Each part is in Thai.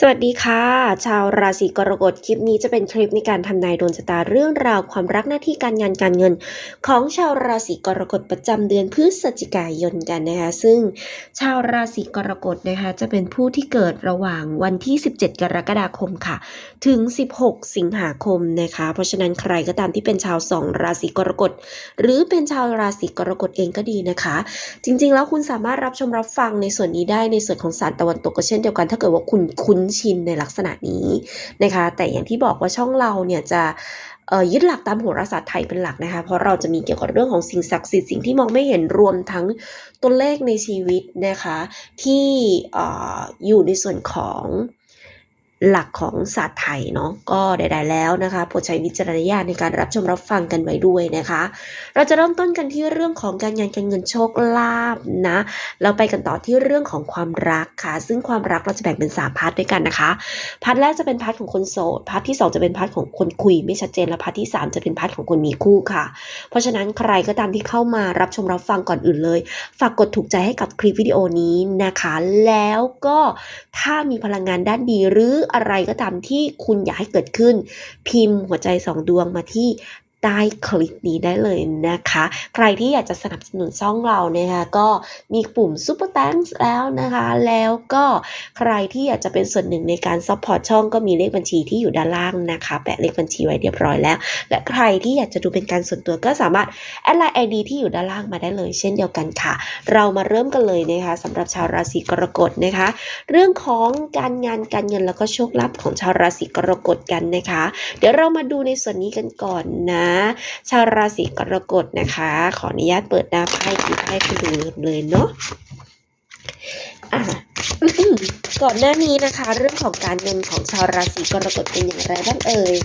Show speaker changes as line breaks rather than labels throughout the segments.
สวัสดีค่ะ ชาวราศีกรกฎคลิปนี้จะเป็นคลิปในการทำนายดวงชะตาเรื่องราวความรักหน้าที่การงานการเงิน ของชาวราศีกรกฎประจำเดือนพฤศจิกายนกันนะคะซึ่งชาวราศีกรกฎนะคะจะเป็นผู้ที่เกิดระหว่างวันที่ 17 กรกฎาคมค่ะ ถึง 16 สิงหาคมนะคะ เพราะฉะนั้นใครก็ตามที่เป็นชาวสองราศีกรกฎหรือเป็นชาวราศีกรกฎเองก็ดีนะคะ จริงๆ แล้วคุณสามารถรับชมรับฟังในส่วนนี้ได้ในส่วนของสารตะวันตกก็เช่นเดียวกันถ้าเกิดว่าคุณคุ้นชินในลักษณะนี้นะคะ แต่อย่างที่บอกว่าช่องเราเนี่ยจะยึดหลักตามโหราศาสตร์ไทยเป็นหลักนะคะ เพราะเราจะมีเกี่ยวกับเรื่องของสิ่งศักดิ์สิทธิ์สิ่งที่มองไม่เห็นรวมทั้งตัวเลขในชีวิตนะคะ ที่อออยู่ในส่วนของ หลักของศาสตร์ไทยเนาะก็ใดๆแล้วนะคะโปรดใช้วิจารณญาณในการรับชมรับฟังกันไว้ด้วยนะคะ เราจะเริ่มต้นกันที่เรื่องของการงานการเงินโชคลาภนะเราไปกันต่อที่เรื่องของความรักค่ะ ซึ่งความรักเราจะแบ่งเป็น 3พาร์ทด้วยกันนะคะพาร์ทแรกจะเป็นพาร์ทของคนโสดพาร์ทที่ 2 จะเป็นพาร์ทของคนคุยไม่ชัดเจนและพาร์ทที่ 3 จะเป็นพาร์ทของคนมีคู่ค่ะ เพราะฉะนั้นใครก็ตามที่เข้ามารับชมรับฟังก่อนอื่นเลย ฝากกดถูกใจให้กับคลิปวิดีโอนี้นะคะ แล้วก็ถ้ามีพลังงานด้านดีหรืออะไรก็ตามที่คุณอยากให้เกิดขึ้น พิมพ์หัวใจสองดวงมาที่ ใต้คลิปนี้ได้เลยนะคะ ใครที่อยากจะสนับสนุนช่องเรานะคะก็มีปุ่ม Super Thanks แล้วนะคะ แล้วก็ใครที่อยากจะเป็นส่วนหนึ่งในการซัพพอร์ตช่องก็มีเลขบัญชีที่อยู่ด้านล่างนะคะ แปะเลขบัญชีไว้เรียบร้อยแล้ว และใครที่อยากจะดูเป็นการส่วนตัวก็สามารถแอดไลน์ ID ที่อยู่ด้านล่างมาได้เลย เช่นเดียวกันค่ะ เรามาเริ่มกันเลยนะคะสำหรับชาวราศีกรกฎนะคะ เรื่องของการงานการเงินแล้วก็โชคลาภของชาวราศีกรกฎกันนะคะ เดี๋ยวเรามาดูในส่วนนี้กันก่อนนะชาวราศีกรกฎนะคะ ขออนุญาตเปิดหน้าไพ่กีไพ่คุณดูเลยเนาะอะก่อนหน้านี้นะคะ เรื่องของการเงินของชาวราศีกรกฎเป็นอย่างไรบ้างเอ่ย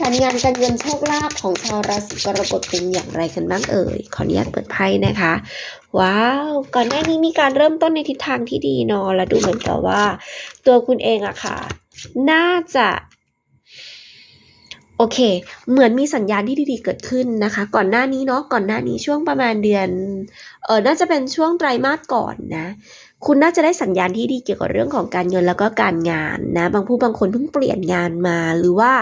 การงานการเงินโชคลาภของชาวราศีกรกฎเป็นอย่างไรกันบ้างเอ่ยขออนุญาตเปิดไพ่นะคะ ว้าวก่อนหน้านี้มีการเริ่มต้นในทิศทางที่ดีเนาะและดูเหมือนกับว่า ตัวคุณเองอะค่ะ น่าจะ โอเค เหมือนมีสัญญาณที่ดีๆเกิดขึ้นนะคะ ก่อนหน้านี้เนาะ ก่อนหน้านี้ช่วงประมาณเดือน เออน่าจะเป็นช่วงไตรมาสก่อนนะ คุณน่าจะได้สัญญาณที่ดีเกี่ยวกับเรื่องของการเงินแล้วก็การงานนะ บางผู้บางคนเพิ่งเปลี่ยนงานมา หรือว่า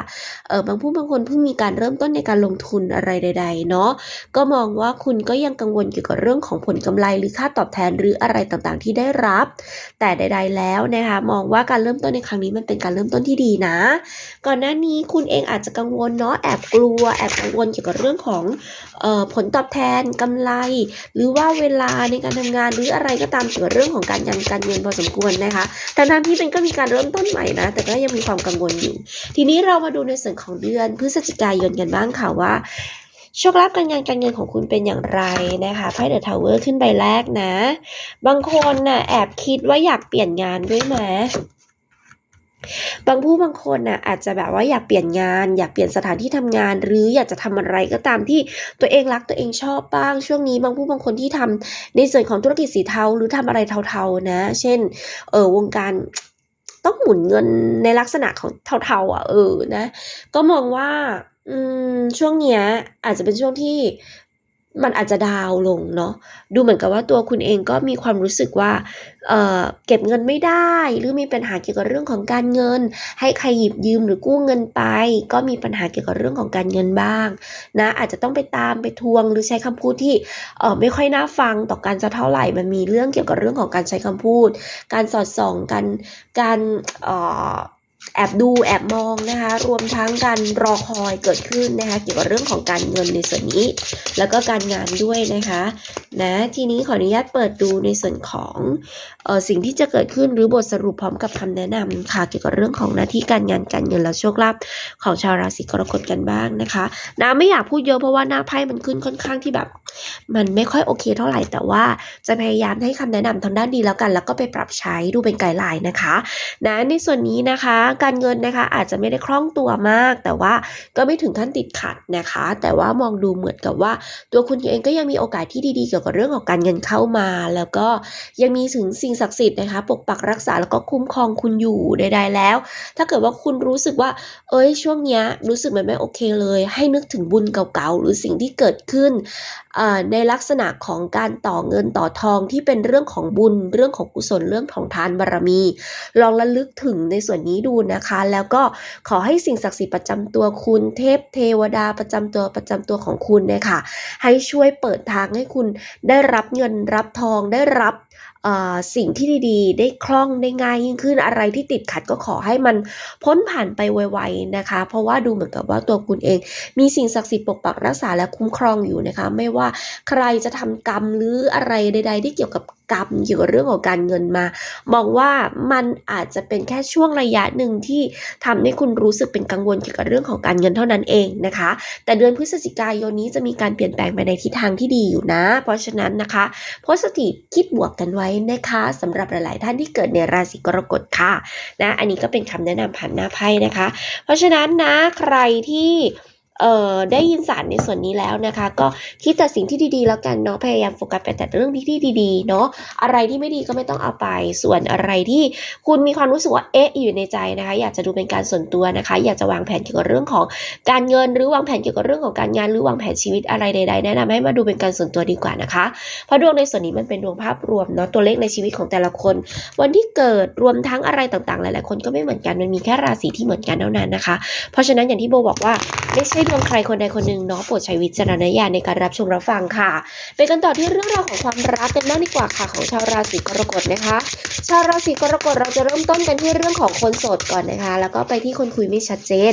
เออบางผู้บางคนเพิ่งมีการเริ่มต้นในการลงทุนอะไรใด ๆ เนาะก็มองว่าคุณก็ยังกังวลเกี่ยวกับเรื่องของผลกำไรหรือค่าตอบแทนหรืออะไรต่างๆ ที่ได้รับ แต่ใด ๆ แล้วนะคะมองว่าการเริ่มต้นในครั้งนี้มันเป็นการเริ่มต้นที่ดีนะ ก่อนหน้านี้คุณเองอาจจะกังวลเนาะแอบกลัวแอบกังวลเกี่ยวกับเรื่องของเออผลตอบแทนกำไร หรือว่าเวลาในการทำงานหรืออะไรก็ตามเกี่ยวกับเรื่องของการยันการเงินพอสมควรนะคะแต่ทั้งที่เป็นก็มีการเริ่มต้นใหม่นะ แต่ก็ยังมีความกังวลอยู่ ทีนี้เรามาดูในส่วนของเดือนพฤศจิกายนกันบ้างค่ะว่าโชคลาภการงานการเงินของคุณเป็นอย่างไรนะคะไพ่เดอะทาวเวอร์ขึ้นใบแรกนะ บางคนน่ะแอบคิดว่าอยากเปลี่ยนงานด้วยไหม บางผู้บางคนน่ะอาจจะแบบว่าอยากเปลี่ยนงาน อยากเปลี่ยนสถานที่ทำงาน หรืออยากจะทำอะไรก็ตามที่ตัวเองรักตัวเองชอบบ้างช่วงนี้บางผู้บางคนที่ทำในส่วนของธุรกิจสีเทาหรือทำอะไรเทาๆนะ เช่นเออวงการต้องหมุนเงินในลักษณะของเทาๆอะเออนะ ก็มองว่าอืมช่วงเนี้ยอาจจะเป็นช่วงที่ มันอาจจะดาวลงเนาะดูเหมือนกับว่าตัวคุณเองก็มีความรู้สึกว่าเอ่อเก็บเงินไม่ได้ หรือมีปัญหาเกี่ยวกับเรื่องของการเงิน ให้ใครหยิบยืมหรือกู้เงินไป ก็มีปัญหาเกี่ยวกับเรื่องของการเงินบ้างนะอาจจะต้องไปตามไปทวงหรือใช้คำพูดที่เอ่อไม่ค่อยน่าฟังต่อกันสักเท่าไหร่มันมีเรื่องเกี่ยวกับเรื่องของการใช้คำพูด การสอดส่องการการเอ่อ แอบดูแอบมองนะคะ รวมทั้งการรอคอยเกิดขึ้นนะคะ เกี่ยวกับเรื่องของการเงินในส่วนนี้ แล้วก็การงานด้วยนะคะ นะทีนี้ขออนุญาตเปิดดูในส่วนของออสิ่งที่จะเกิดขึ้นหรือบทสรุปพร้อมกับคำแนะนำค่ะ เกี่ยวกับเรื่องของหน้าที่การงานการเงินและโชคลาภของชาวราศีกรกฎกันบ้างนะคะนะไม่อยากพูดเยอะเพราะว่าหน้าไพ่มันขึ้นค่อนข้างที่แบบ มันไม่ค่อยโอเคเท่าไหร่แต่ว่าจะพยายามให้คำแนะนำทางด้านดีแล้วกัน แล้วก็ไปปรับใช้ดูเป็นไกด์ไลน์นะคะ นะในส่วนนี้นะคะการเงินนะคะ อาจจะไม่ได้คล่องตัวมาก แต่ว่าก็ไม่ถึงขั้นติดขัดนะคะ แต่ว่ามองดูเหมือนกับว่า ตัวคุณเองก็ยังมีโอกาสที่ดีๆเกี่ยวกับเรื่องของการเงินเข้ามา แล้วก็ยังมีถึงสิ่งศักดิ์สิทธิ์นะคะ ปกปักรักษาแล้วก็คุ้มครองคุณอยู่ใดๆแล้ว ถ้าเกิดว่าคุณรู้สึกว่า เอ้ยช่วงเนี้ยรู้สึกมันไม่โอเคเลย ให้นึกถึงบุญเก่าๆหรือสิ่งที่เกิดขึ้นในลักษณะของการต่อเงินต่อทองที่เป็นเรื่องของบุญ เรื่องของกุศลเรื่องของทานบารมี ลองระลึกถึงในส่วนนี้ดูนะคะ แล้วก็ขอให้สิ่งศักดิ์สิทธิ์ประจำตัวคุณเทพเทวดาประจำตัวประจำตัวของคุณเนี่ยค่ะ ให้ช่วยเปิดทางให้คุณได้รับเงินรับทองได้รับสิ่งที่ดีๆ ได้คล่องได้ง่ายยิ่งขึ้นอะไรที่ติดขัดก็ขอให้มันพ้นผ่านไปไวๆนะคะ เพราะว่าดูเหมือนกับว่าตัวคุณเอง มีสิ่งศักดิ์สิทธิ์ปกปักรักษาและคุ้มครองอยู่นะคะ ไม่ว่าใครจะทำกรรมหรืออะไรใด ๆ ที่เกี่ยวกับ กรรมเกี่ยวกับเรื่องของการเงินมา มองว่ามันอาจจะเป็นแค่ช่วงระยะหนึ่งที่ทำให้คุณรู้สึกเป็นกังวลเกี่ยวกับเรื่องของการเงินเท่านั้นเองนะคะ แต่เดือนพฤศจิกายนนี้จะมีการเปลี่ยนแปลงไปในทิศทางที่ดีอยู่นะ เพราะฉะนั้นนะคะโพสติคิดบวกกันไว้นะคะสำหรับหลายๆท่านที่เกิดในราศีกรกฎค่ะนะอันนี้ก็เป็นคำแนะนำผ่านหน้าไพ่นะคะ เพราะฉะนั้นนะใครที่ เอ่อได้ยินสารในส่วนนี้แล้วนะคะ ก็คิดแต่สิ่งที่ดีๆแล้วกันเนาะพยายามโฟกัสไปแต่เรื่องที่ดีๆเนาะอะไรที่ไม่ดีก็ไม่ต้องเอาไป ส่วนอะไรที่คุณมีความรู้สึกว่าเอ๊ะอยู่ในใจนะคะ อยากจะดูเป็นการส่วนตัวนะคะ อยากจะวางแผนเกี่ยวกับเรื่องของการเงินหรือวางแผนเกี่ยวกับเรื่องของการงานหรือวางแผนชีวิตอะไรใด ๆ แนะนำให้มาดูเป็นการส่วนตัวดีกว่านะคะ เพราะดวงในส่วนนี้มันเป็นดวงภาพรวมเนาะตัวเลขในชีวิตของแต่ละคน วันที่เกิดรวมทั้งอะไรต่างๆ หลายๆคนก็ไม่เหมือนกันมันมีแค่ราศีที่เหมือนกันเท่านั้นนะคะ เพราะฉะนั้นอย่างที่โบบอกว่า ไม่ใช่ดวงใครคนใดคนหนึ่งเนาะโปรดใช้วิจารณญาณในการรับชมรับฟังค่ะ ไปกันต่อที่เรื่องราวของความรักกันบ้างดีกว่าค่ะของชาวราศีกรกฎนะคะ ชาวราศีกรกฎเราจะเริ่มต้นกันที่เรื่องของคนโสดก่อนนะคะ แล้วก็ไปที่คนคุยไม่ชัดเจน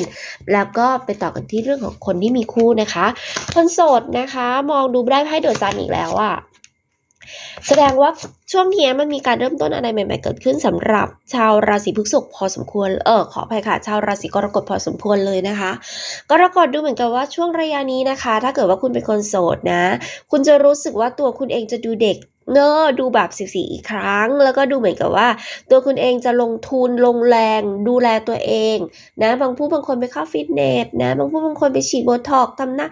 แล้วก็ไปต่อกันที่เรื่องของคนที่มีคู่นะคะ คนโสดนะคะ มองดูได้ไพ่เดอะซันอีกแล้วอะ แสดงว่าช่วงนี้มันมีการเริ่มต้นอะไรใหม่ๆเกิดขึ้นสำหรับชาวราศีพฤษภพอสมควร เออขออภัยค่ะ ชาวราศีกรกฎพอสมควรเลยนะคะ กรกฎดูเหมือนกับว่าช่วงระยะนี้นะคะ ถ้าเกิดว่าคุณเป็นคนโสดนะ คุณจะรู้สึกว่าตัวคุณเองจะดูเด็ก เนอดูแบบสิสีอีกครั้ง แล้วก็ดูเหมือนกับว่า ตัวคุณเองจะลงทุนลงแรง ดูแลตัวเองนะบางผู้บางคนไปเข้าฟิตเนสนะบางผู้บางคนไปฉีดโบท็อกทำหน้า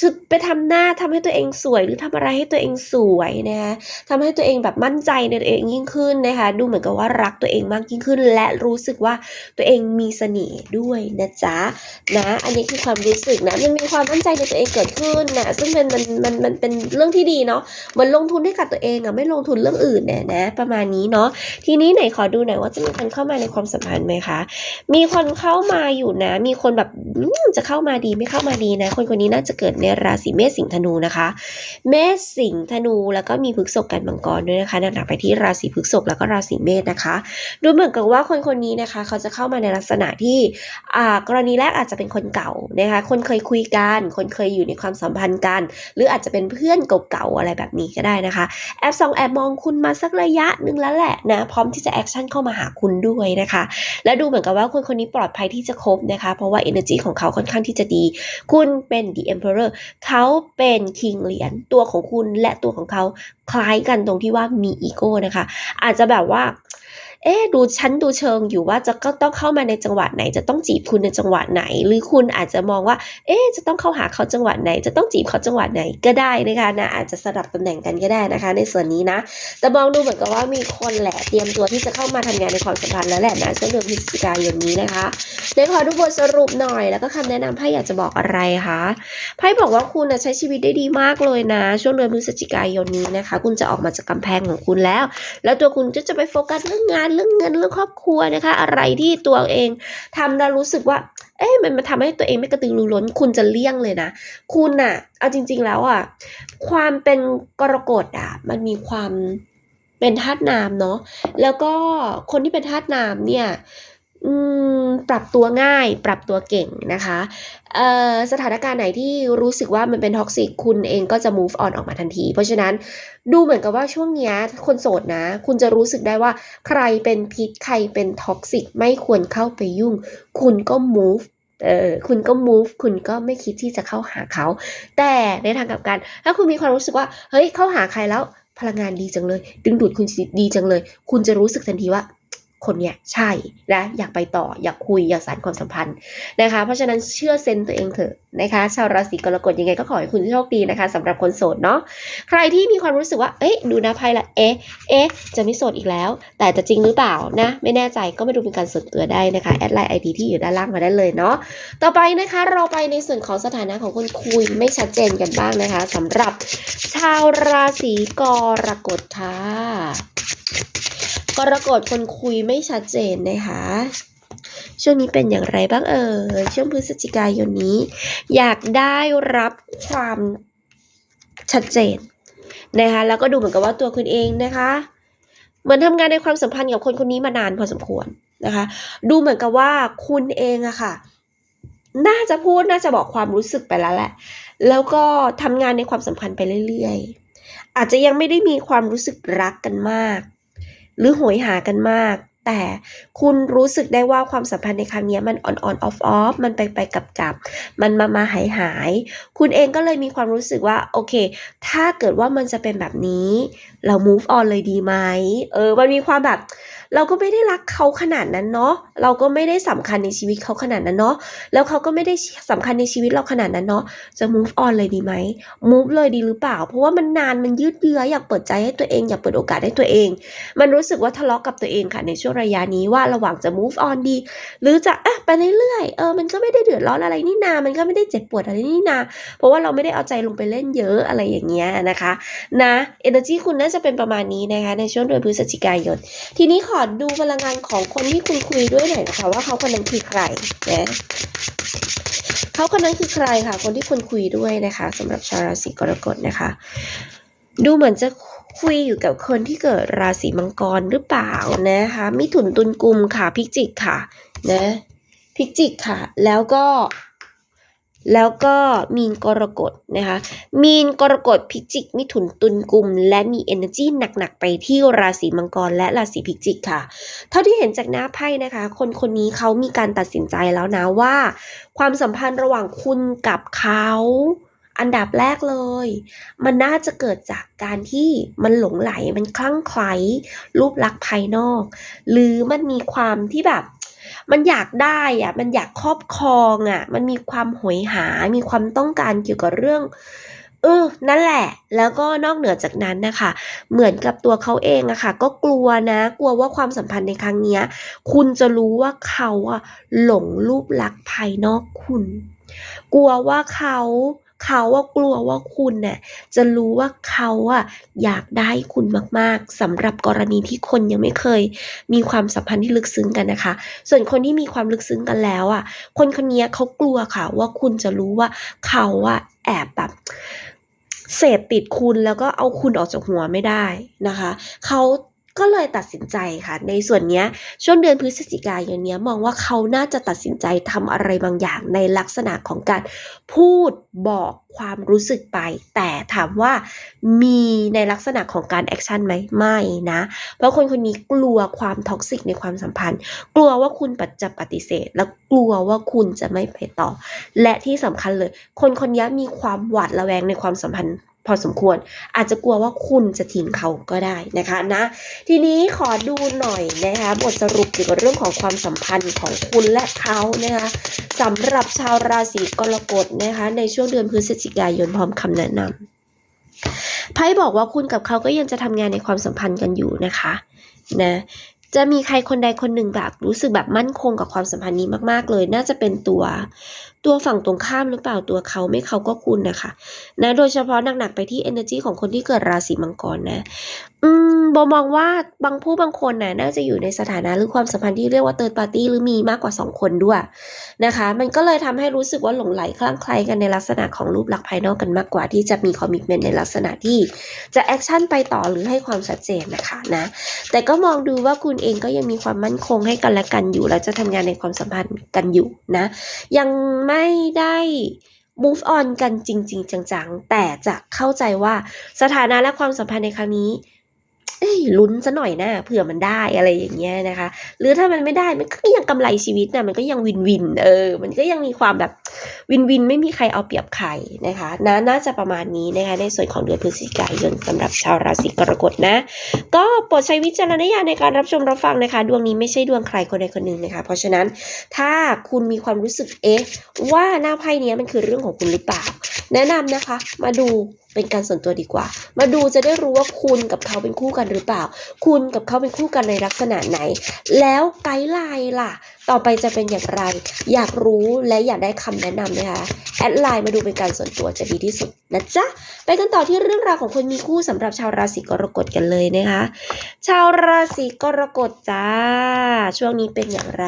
ชุดไปทำหน้าทำให้ตัวเองสวย หรือทำอะไรให้ตัวเองสวยนะคะทำให้ตัวเองแบบมั่นใจในตัวเองยิ่งขึ้นนะคะดูเหมือนกับว่ารักตัวเองมากยิ่งขึ้น และรู้สึกว่าตัวเองมีเสน่ห์ด้วยนะจ๊ะนะอันนี้คือความรู้สึกนะมันมีความมั่นใจในตัวเองเกิดขึ้นนะซึ่งมันมันมันมันเป็นเรื่องที่ดีเนาะเหมือนลงทุนให้กับตัวเองอะไม่ลงทุนเรื่องอื่นเนี่ยนะ ประมาณนี้เนาะทีนี้ไหนขอดูหน่อยว่าจะมีคนเข้ามาในความสัมพันธ์ไหมคะ มีคนเข้ามาอยู่นะ มีคนแบบจะเข้ามาดีไม่เข้ามาดีนะ คนคนนี้น่าจะเกิดในราศีเมษสิงห์ธนูนะคะ เมษสิงห์ธนูแล้วก็มีพฤกษภกันมังกรด้วยนะคะหนักๆไปที่ราศีพฤกษภแล้วก็ราศีเมษนะคะ ดูเหมือนกับว่าคนคนนี้นะคะ เขาจะเข้ามาในลักษณะที่อ่ากรณีแรกอาจจะเป็นคนเก่านะคะ คนเคยคุยกัน คนเคยอยู่ในความสัมพันธ์กัน หรืออาจจะเป็นเพื่อนเก่าๆอะไรแบบนี้ก็ได้นะคะแอบส่องแอบมองคุณมาสักระยะหนึ่งแล้วแหละนะ พร้อมที่จะแอคชั่นเข้ามาหาคุณด้วยนะคะ และดูเหมือนกับว่าคนคนนี้ปลอดภัยที่จะคบนะคะ เพราะว่า energy ของเขาค่อนข้างที่จะดี คุณเป็น the emperor เขาเป็น king เหรียญตัวของคุณและตัวของเขาคล้ายกันตรงที่ว่ามีอีโก้นะคะ อาจจะแบบว่า เอ๊ดูชั้นดูเชิงอยู่ว่าจะก็ต้องเข้ามาในจังหวะไหน จะต้องจีบคุณในจังหวะไหน หรือคุณอาจจะมองว่า เอ๊จะต้องเข้าหาเขาจังหวะไหน จะต้องจีบเขาจังหวะไหนก็ได้นะคะนะอาจจะสลับตำแหน่งกันก็ได้นะคะ ในส่วนนี้นะแต่มองดูเหมือนกับว่ามีคนแหละเตรียมตัวที่จะเข้ามาทำงานในความสัมพันธ์แล้วแหละนะช่วงเดือนพฤศจิกายนนี้นะคะเดี๋ยวขอดูบทสรุปหน่อยแล้วก็คำแนะนำไพ่อยากจะบอกอะไรคะไพ่บอกว่าคุณน่ะใช้ชีวิตได้ดีมากเลยนะ ช่วงเดือนพฤศจิกายนนี้นะคะ คุณจะออกมาจากกำแพงของคุณแล้ว แล้วตัวคุณก็จะไปโฟกัสเรื่องงานเรื่องเงินเรื่องครอบครัวนะคะ อะไรที่ตัวเองทำแล้วรู้สึกว่า เอ๊ะมันมาทำให้ตัวเองไม่กระตือรือร้น คุณจะเลี่ยงเลยนะ คุณน่ะเอาจริง ๆ แล้วอะความเป็นกรกฎอะมันมีความเป็นธาตุน้ำเนาะแล้วก็คนที่เป็นธาตุน้ำเนี่ย ปรับตัวง่าย ปรับตัวเก่งนะคะสถานการณ์ไหนที่รู้สึกว่ามันเป็นท็อกซิกคุณเองก็จะ move on ออกมาทันที เพราะฉะนั้นดูเหมือนกับว่าช่วงเนี้ยคนโสดนะ คุณจะรู้สึกได้ว่าใครเป็นพิษใครเป็นท็อกซิกไม่ควรเข้าไปยุ่ง คุณก็ move เออคุณก็ move คุณก็ไม่คิดที่จะเข้าหาเขา แต่ในทางกลับกัน ถ้าคุณมีความรู้สึกว่า เฮ้ย เข้าหาใครแล้วพลังงานดีจังเลย ดึงดูดคุณดีจังเลย คุณจะรู้สึกทันทีว่า คนเนี้ยใช่นะอยากไปต่ออยากคุยอยากสานความสัมพันธ์นะคะ เพราะฉะนั้นเชื่อเซนส์ตัวเองเถอะนะคะ ชาวราศีกรกฎยังไงก็ขอให้คุณโชคดีนะคะสำหรับคนโสดเนาะใครที่มีความรู้สึกว่าเอ๊ะดูนะไพ่ละเอ๊ะเอ๊ะจะไม่โสดอีกแล้ว แต่จะจริงหรือเปล่านะ ไม่แน่ใจก็มาดูเป็นการส่วนตัวได้นะคะแอดไลน์ไอดีที่อยู่ด้านล่างมาได้เลยเนาะต่อไปนะคะเราไปในส่วนของสถานะของคนคุยไม่ชัดเจนกันบ้างนะคะสำหรับชาวราศีกรกฎค่ะ กรกฎคนคุยไม่ชัดเจนนะคะช่วงนี้เป็นอย่างไรบ้างเอ่ยช่วงพฤศจิกายนนี้ อยากได้รับความชัดเจนนะคะแล้วก็ดูเหมือนกับว่าตัวคุณเองนะคะ เหมือนทำงานในความสัมพันธ์กับคนคนนี้มานานพอสมควรนะคะ ดูเหมือนกับว่าคุณเองอะค่ะ น่าจะพูดน่าจะบอกความรู้สึกไปแล้วแหละ แล้วก็ทำงานในความสัมพันธ์ไปเรื่อยๆ อาจจะยังไม่ได้มีความรู้สึกรักกันมาก หรือโหยหากันมาก แต่คุณรู้สึกได้ว่าความสัมพันธ์ในครั้งนี้มัน on on off off มันไปไปกับกับมันมามาหายหาย คุณเองก็เลยมีความรู้สึกว่าโอเค ถ้าเกิดว่ามันจะเป็นแบบนี้ เรา move on เลยดีไหมเออ มันมีความแบบ เราก็ไม่ได้รักเขาขนาดนั้นเนาะ เราก็ไม่ได้สำคัญในชีวิตเขาขนาดนั้นเนาะ แล้วเขาก็ไม่ได้สำคัญในชีวิตเราขนาดนั้นเนาะ จะ move on เลยดีไหม move เลยดีหรือเปล่า เพราะว่ามันนาน มันยืดเยื้อ อยากเปิดใจให้ตัวเอง อยากเปิดโอกาสให้ตัวเอง มันรู้สึกว่าทะเลาะกับตัวเองค่ะ ในช่วงระยะนี้ว่าระหว่างจะ move on ดี หรือจะอะไปเรื่อยๆ เออ มันก็ไม่ได้เดือดร้อนอะไรนี่นา มันก็ไม่ได้เจ็บปวดอะไรนี่นา เพราะว่าเราไม่ได้เอาใจลงไปเล่นเยอะอะไรอย่างเงี้ยนะคะ นะ energy คุณน่าจะเป็นประมาณนี้นะคะ ในช่วงเดือนพฤศจิกายน ทีนี้ขอดูพลังงานของคนที่คุณคุยด้วยหน่อยนะคะว่าเขาคนนั้นคือใครนะเขาคนนั้นคือใครค่ะ คนที่คุณคุยด้วยนะคะสำหรับชาวราศีกรกฎนะคะ ดูเหมือนจะคุยอยู่กับคนที่เกิดราศีมังกรหรือเปล่านะคะมิถุนตุลกุมค่ะพิจิกค่ะนะพิจิกค่ะ แล้วก็ แล้วก็มีนกรกฎนะคะ มีนกรกฎพิจิก มิถุนตุลกุม และมี energy หนักๆ ไปที่ราศีมังกรและราศีพิจิกค่ะ เท่าที่เห็นจากหน้าไพ่นะคะ คนคนนี้เขามีการตัดสินใจแล้วนะว่า ความสัมพันธ์ระหว่างคุณกับเขาอันดับแรกเลย มันน่าจะเกิดจากการที่มันหลงไหลมันคลั่งไคล้รูปลักษณ์ภายนอก หรือมันมีความที่แบบ มันอยากได้อะมันอยากครอบครองอะมันมีความโหยหา มีความต้องการเกี่ยวกับเรื่องเออ นั่นแหละ แล้วก็นอกเหนือจากนั้นนะคะ เหมือนกับตัวเขาเองอะค่ะ ก็กลัวนะ กลัวว่าความสัมพันธ์ในครั้งเนี้ยคุณจะรู้ว่าเขาอะหลงรูปลักษณ์ภายนอกคุณ กลัวว่าเขา เขาว่ากลัวว่าคุณเนี่ยจะรู้ว่าเขาอะอยากได้คุณมากๆสำหรับกรณีที่คนยังไม่เคย มีความสัมพันธ์ที่ลึกซึ้งกันนะคะ ส่วนคนที่มีความลึกซึ้งกันแล้วอะคนคนนี้เขากลัวค่ะ ว่าคุณจะรู้ว่าเขาอะแอบแบบเสพติดคุณแล้วก็เอาคุณออกจากหัวไม่ได้นะคะ เขา ก็เลยตัดสินใจค่ะ ในส่วนนี้ช่วงเดือนพฤศจิกายนนี้มองว่าเขาน่าจะตัดสินใจทำอะไรบางอย่างในลักษณะของการพูดบอกความรู้สึกไป แต่ถามว่ามีในลักษณะของการแอคชั่นไหมไม่นะ เพราะคนคนนี้กลัวความท็อกซิกในความสัมพันธ์ กลัวว่าคุณจะปฏิเสธ แล้วกลัวว่าคุณจะไม่ไปต่อ และที่สำคัญเลย คนคนนี้มีความหวาดระแวงในความสัมพันธ์ พอสมควร อาจจะกลัวว่าคุณจะทิ้งเขาก็ได้นะคะนะทีนี้ขอดูหน่อยนะคะบทสรุปเกี่ยวกับเรื่องของความสัมพันธ์ของคุณและเขานะคะสำหรับชาวราศีกรกฎนะคะในช่วงเดือนพฤศจิกายนพร้อมคำแนะนำไพ่บอกว่าคุณกับเขาก็ยังจะทำงานในความสัมพันธ์กันอยู่นะคะนะจะมีใครคนใดคนหนึ่งแบบรู้สึกแบบมั่นคงกับความสัมพันธ์นี้มาก ๆ เลย น่าจะเป็นตัว ตัวฝั่งตรงข้ามหรือเปล่าตัวเขาไม่เขาก็คุณนะคะนะโดยเฉพาะหนักๆไปที่ energy ของคนที่เกิดราศีมังกรนะ อืมโบมองว่าบางผู้บางคนน่ะน่าจะอยู่ในสถานะหรือความสัมพันธ์ที่เรียกว่าเติร์ดปาร์ตี้หรือมีมากกว่า 2 คนด้วยนะคะ มันก็เลยทำให้รู้สึกว่าหลงไหลคลั่งไคล้กันในลักษณะของรูปลักษณ์ภายนอกกันมากกว่าที่จะมีคอมมิชเมนต์ในลักษณะที่จะแอคชั่นไปต่อหรือให้ความชัดเจนนะคะนะแต่ก็มองดูว่าคุณเองก็ยังมีความมั่นคงให้กันและกันอยู่ และจะทำงานในความสัมพันธ์กันอยู่นะยังไไม่ได้ move on กันจริง ๆ จังๆ แต่จะเข้าใจว่าสถานะและความสัมพันธ์ในครั้งนี้ เอ้ยลุ้นซะหน่อยนะเผื่อมันได้อะไรอย่างเงี้ยนะคะ หรือถ้ามันไม่ได้มันก็ยังกำไรชีวิตนะมันก็ยังวินวิน เออ มันก็ยังมีความแบบวินวินไม่มีใครเอาเปรียบใครนะคะนะน่าจะประมาณนี้นะคะในส่วนของเดือนพฤศจิกายนสำหรับชาวราศีกรกฎนะ ก็โปรดใช้วิจารณญาณในการรับชมรับฟังนะคะ ดวงนี้ไม่ใช่ดวงใครคนใดคนหนึ่งนะคะ เพราะฉะนั้นถ้าคุณมีความรู้สึกเอ๊ะว่าหน้าไพ่นี้มันคือเรื่องของคุณหรือเปล่า แนะนำนะคะ มาดู เป็นการส่วนตัวดีกว่า มาดูจะได้รู้ว่าคุณกับเขาเป็นคู่กันหรือเปล่า คุณกับเขาเป็นคู่กันในลักษณะไหน แล้วไกด์ไลน์ล่ะ ต่อไปจะเป็นอย่างไร อยากรู้และอยากได้คำแนะนำนะคะ แอดไลน์มาดูเป็นการส่วนตัวจะดีที่สุดนะจ๊ะ ไปกันต่อที่เรื่องราวของคนมีคู่สำหรับชาวราศีกรกฎกันเลยนะคะ ชาวราศีกรกฎจ้า ช่วงนี้เป็นอย่างไร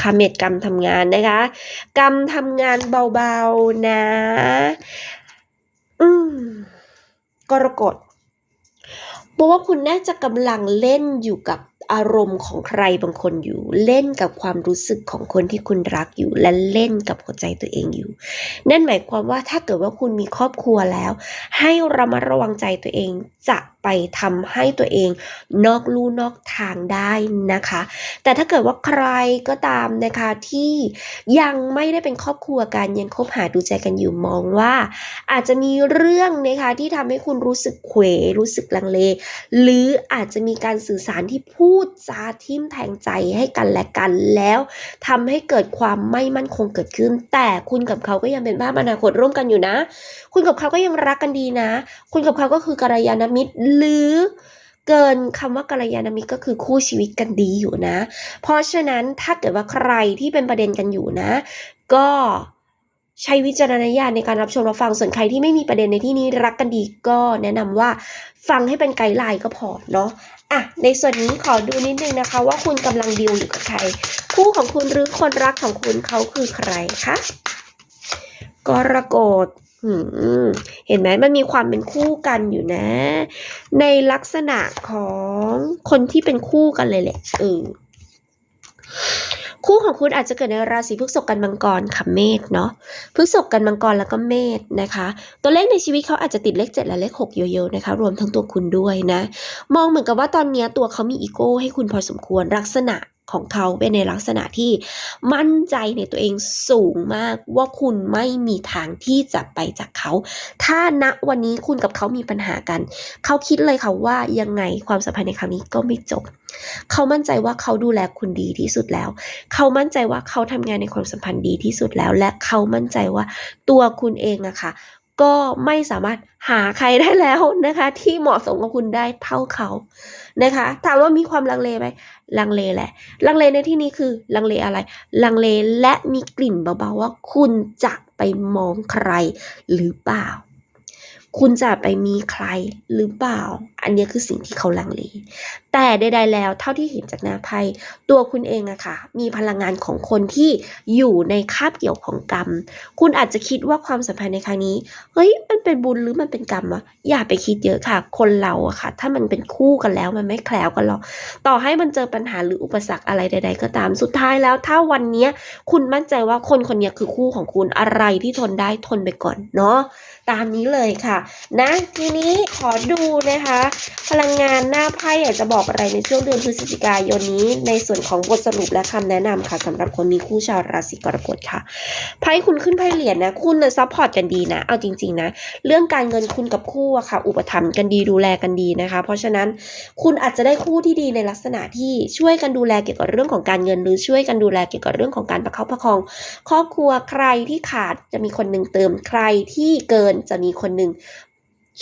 คาเมดกรรมทำงานนะคะ กรรมทำงานเบาๆนะ อืมกรกฎบอกว่าคุณน่าจะกำลังเล่นอยู่กับอารมณ์ของใครบางคนอยู่ เล่นกับความรู้สึกของคนที่คุณรักอยู่ และเล่นกับหัวใจตัวเองอยู่ นั่นหมายความว่าถ้าเกิดว่าคุณมีครอบครัวแล้ว ให้ระมัดระวังใจตัวเองจะ ไปทำให้ตัวเองนอกลู่นอกทางได้นะคะ แต่ถ้าเกิดว่าใครก็ตามนะคะที่ยังไม่ได้เป็นครอบครัวกันยังคบหาดูใจกันอยู่มองว่า อาจจะมีเรื่องนะคะที่ทำให้คุณรู้สึกเขวรู้สึกลังเล หรืออาจจะมีการสื่อสารที่พูดจาทิ่มแทงใจให้กันและกันแล้วทำให้เกิดความไม่มั่นคงเกิดขึ้น แต่คุณกับเขาก็ยังเป็นภาพอนาคตร่วมกันอยู่นะ คุณกับเขาก็ยังรักกันดีนะ คุณกับเขาก็คือกัลยาณมิตรหรือเกินคำว่ากัลยาณมิตรก็คือคู่ชีวิตกันดีอยู่นะ เพราะฉะนั้นถ้าเกิดว่าใครที่เป็นประเด็นกันอยู่นะ ก็ใช้วิจารณญาณในการรับชมรับฟังส่วนใครที่ไม่มีประเด็นในที่นี้รักกันดีก็แนะนำว่าฟังให้เป็นไกด์ไลน์ก็พอเนาะอะในส่วนนี้ขอดูนิดนึงนะคะ ว่าคุณกำลังดีลอยู่กับใคร คู่ของคุณหรือคนรักของคุณเขาคือใครคะกรกฎ เห็นไหมมันมีความเป็นคู่กันอยู่นะ ในลักษณะของคนที่เป็นคู่กันเลยแหละเออคู่ของคุณอาจจะเกิดในราศีพฤษภกันมังกรค่ะเมษเนาะพฤษภกันมังกรแล้วก็เมษนะคะ ตัวเลขในชีวิตเขาอาจจะติดเลขเจ็ดและเลขหกเยอะๆนะคะ รวมทั้งตัวคุณด้วยนะ มองเหมือนกับว่าตอนนี้ตัวเขามีอีโก้ให้คุณพอสมควรลักษณะ ของเขาเป็นในลักษณะที่มั่นใจในตัวเองสูงมากว่าคุณไม่มีทางที่จะไปจากเขา ถ้าณวันนี้คุณกับเขามีปัญหากัน เขาคิดเลยค่ะว่ายังไงความสัมพันธ์ในครั้งนี้ก็ไม่จบ เขามั่นใจว่าเขาดูแลคุณดีที่สุดแล้ว เขามั่นใจว่าเขาทำงานในความสัมพันธ์ดีที่สุดแล้ว และเขามั่นใจว่าตัวคุณเองอะค่ะ ก็ไม่สามารถหาใครได้แล้วนะคะ ที่เหมาะสมกับคุณได้เท่าเขานะคะถามว่ามีความลังเลไหมลังเลแหละ ลังเลในที่นี้คือลังเลอะไร ลังเลและมีกลิ่นเบาๆว่าคุณจะไปมองใครหรือเปล่า คุณจะไปมีใครหรือเปล่า อันนี้คือสิ่งที่เขาลังเล แต่ใดๆแล้วเท่าที่เห็นจากหน้าไพ่ตัวคุณเองอะค่ะ มีพลังงานของคนที่อยู่ในคาบเกี่ยวของกรรม คุณอาจจะคิดว่าความสัมพันธ์ในครั้งนี้เฮ้ยมันเป็นบุญหรือมันเป็นกรรมวะอย่าไปคิดเยอะค่ะ คนเราอะค่ะ ถ้ามันเป็นคู่กันแล้วมันไม่แคล้วกันหรอกต่อให้มันเจอปัญหาหรืออุปสรรคอะไรใด ๆ ก็ตามสุดท้ายแล้ว ถ้าวันนี้คุณมั่นใจว่าคนคนนี้คือคู่ของคุณอะไรที่ทนได้ทนไปก่อนเนาะตามนี้เลยค่ะ นะ ทีนี้ขอดูนะคะ พลังงานหน้าไพ่อยากจะบอกอะไรในช่วงเดือนพฤศจิกายนนี้ ในส่วนของบทสรุปและคำแนะนำค่ะสำหรับคนมีคู่ชาวราศีกรกฎค่ะไพ่คุณขึ้นไพ่เหรียญนะ คุณน่ะซัพพอร์ตกันดีนะ เอาจริง ๆ นะ เรื่องการเงินคุณกับคู่อะค่ะ อุปถัมภ์กันดีดูแลกันดีนะคะ เพราะฉะนั้นคุณอาจจะได้คู่ที่ดีในลักษณะที่ช่วยกันดูแลเกี่ยวกับเรื่องของการเงิน หรือช่วยกันดูแลเกี่ยวกับเรื่องของการประคับประคอง ครอบครัวใครที่ขาดจะมีคนหนึ่งเติม ใครที่เกินจะมีคนหนึ่ง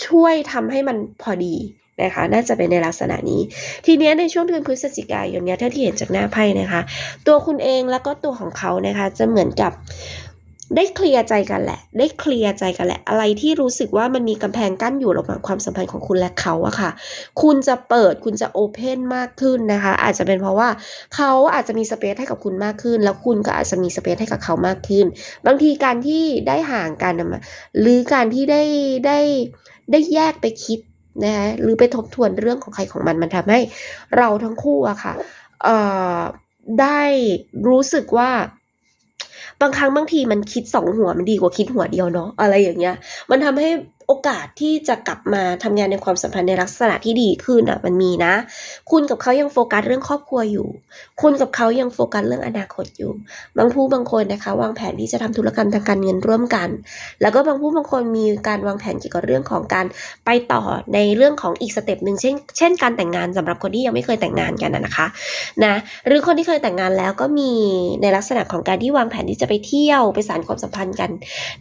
ช่วยทำให้มันพอดี นะคะ น่าจะเป็นในลักษณะนี้ ทีเนี้ยในช่วงเดือนพฤศจิกายนเนี้ยเท่าที่เห็นจากหน้าไพ่นะคะ ตัวคุณเองแล้วก็ตัวของเขานะคะ จะเหมือนกับได้เคลียร์ใจกันแหละ ได้เคลียร์ใจกันแหละ อะไรที่รู้สึกว่ามันมีกำแพงกั้นอยู่ระหว่างความสัมพันธ์ของคุณและเขาอะค่ะ คุณจะเปิด คุณจะโอเพนมากขึ้นนะคะ อาจจะเป็นเพราะว่าเขาอาจจะมีสเปซให้กับคุณมากขึ้น แล้วคุณก็อาจจะมีสเปซให้กับเขามากขึ้น บางทีการที่ได้ห่างกันน่ะมันหรือการที่ได้ได้ได้แยกไปคิด นะคะหรือไปทบทวนเรื่องของใครของมันมันทำให้เราทั้งคู่อะค่ะได้รู้สึกว่าบางครั้งบางทีมันคิดสองหัวมันดีกว่าคิดหัวเดียวเนาะอะไรอย่างเงี้ย มันทำให้ โอกาสที่จะกลับมาทำงานในความสัมพันธ์ในลักษณะที่ดีขึ้นอะมันมีนะ คุณกับเขายังโฟกัสเรื่องครอบครัวอยู่ คุณกับเขายังโฟกัสเรื่องอนาคตอยู่ บางผู้บางคนนะคะ วางแผนที่จะทำธุรกรรมทางการเงินร่วมกัน แล้วก็บางผู้บางคนมีการวางแผนเกี่ยวกับเรื่องของการไปต่อในเรื่องของอีกสเต็ปหนึ่งเช่นเช่นการแต่งงานสำหรับคนที่ยังไม่เคยแต่งงานกันนะคะนะหรือคนที่เคยแต่งงานแล้วก็มีในลักษณะของการที่วางแผนที่จะไปเที่ยวไปสานความสัมพันธ์กัน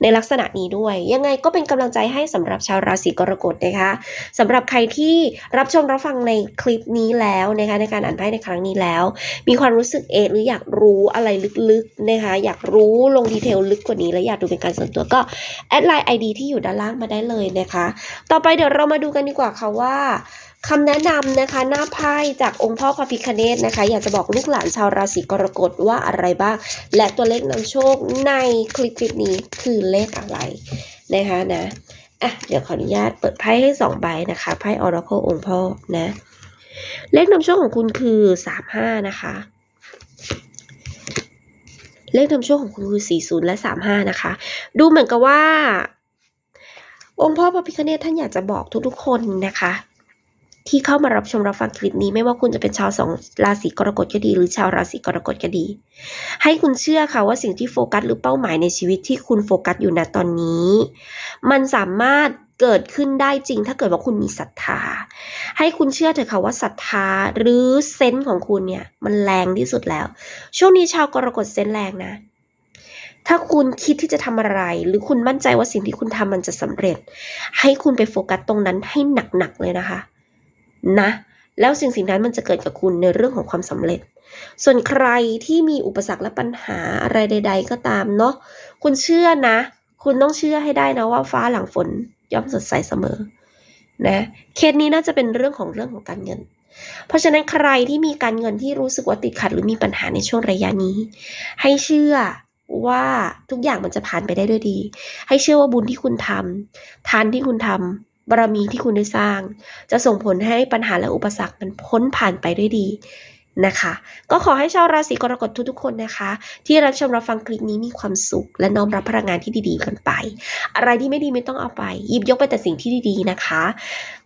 ในลักษณะนี้ด้วย ยังไงก็เป็นกำลังใจให้สำหรับชาวราศีกรกฎนะคะสำหรับใครที่รับชมรับฟังในคลิปนี้แล้วนะคะในการอ่านไพ่ในครั้งนี้แล้ว มีความรู้สึกเอะหรืออยากรู้อะไรลึกๆนะคะอยากรู้ลงดีเทลลึกกว่านี้ และอยากดูเป็นการส่วนตัวก็แอดไลน์ ID ที่อยู่ด้านล่างมาได้เลยนะคะ ต่อไปเดี๋ยวเรามาดูกันดีกว่าค่ะว่าคำแนะนำนะคะหน้าไพ่จากองค์พ่อพระพิคเนตนะคะ อยากจะบอกลูกหลานชาวราศีกรกฎว่าอะไรบ้าง และตัวเลขนำโชคในคลิปนี้คือเลขอะไรนะคะนะ อะเดี๋ยวขออนุญาตเปิดไพ่ให้สองใบนะคะไพ่ออร์โคองค์พ่อนะ เลขนำโชคของคุณคือสามห้านะคะ เลขนำโชคของคุณคือสี่ศูนย์และสามห้านะคะ ดูเหมือนกับว่า องค์พ่อพระพิฆเนศท่านอยากจะบอกทุกๆคนนะคะ ที่เข้ามารับชมรับฟังคลิปนี้ ไม่ว่าคุณจะเป็นชาวสองราศีกรกฎก็ดี หรือชาวราศีกรกฎก็ดี ให้คุณเชื่อค่ะว่าสิ่งที่โฟกัสหรือเป้าหมายในชีวิตที่คุณโฟกัสอยู่ณตอนนี้ มันสามารถเกิดขึ้นได้จริง ถ้าเกิดว่าคุณมีศรัทธา ให้คุณเชื่อเถอะค่ะว่าศรัทธาหรือเซนส์ของคุณเนี่ยมันแรงที่สุดแล้ว ช่วงนี้ชาวกรกฎเซนส์แรงนะถ้าคุณคิดที่จะทำอะไร หรือคุณมั่นใจว่าสิ่งที่คุณทำมันจะสำเร็จ ให้คุณไปโฟกัสตรงนั้นให้หนักๆเลยนะคะ นะ แล้วสิ่งสิ่งนั้นมันจะเกิดกับคุณในเรื่องของความสำเร็จ ส่วนใครที่มีอุปสรรคและปัญหาอะไรใด ๆ ก็ตามเนาะคุณเชื่อนะ คุณต้องเชื่อให้ได้นะว่าฟ้าหลังฝนย่อมสดใสเสมอนะเคสนี้น่าจะเป็นเรื่องของเรื่องของการเงิน เพราะฉะนั้นใครที่มีการเงินที่รู้สึกว่าติดขัดหรือมีปัญหาในช่วงระยะนี้ ให้เชื่อว่าทุกอย่างมันจะผ่านไปได้ด้วยดี ให้เชื่อว่าบุญที่คุณทำทานที่คุณทำ บารมีที่คุณได้สร้าง จะส่งผลให้ปัญหาและอุปสรรคมันพ้นผ่านไปด้วยดีนะคะ ก็ขอให้ชาวราศีกรกฎทุกๆคนนะคะ ที่รับชมรับฟังคลิปนี้มีความสุข และน้อมรับพลังงานที่ดีๆกันไป อะไรที่ไม่ดีไม่ต้องเอาไปหยิบยกไปแต่สิ่งที่ดีๆนะคะ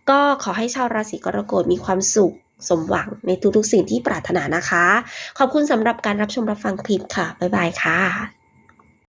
ก็ขอให้ชาวราศีกรกฎมีความสุขสมหวังในทุกๆสิ่งที่ปรารถนานะคะ ขอบคุณสำหรับการรับชมรับฟังคลิปค่ะ บ๊ายบายค่ะ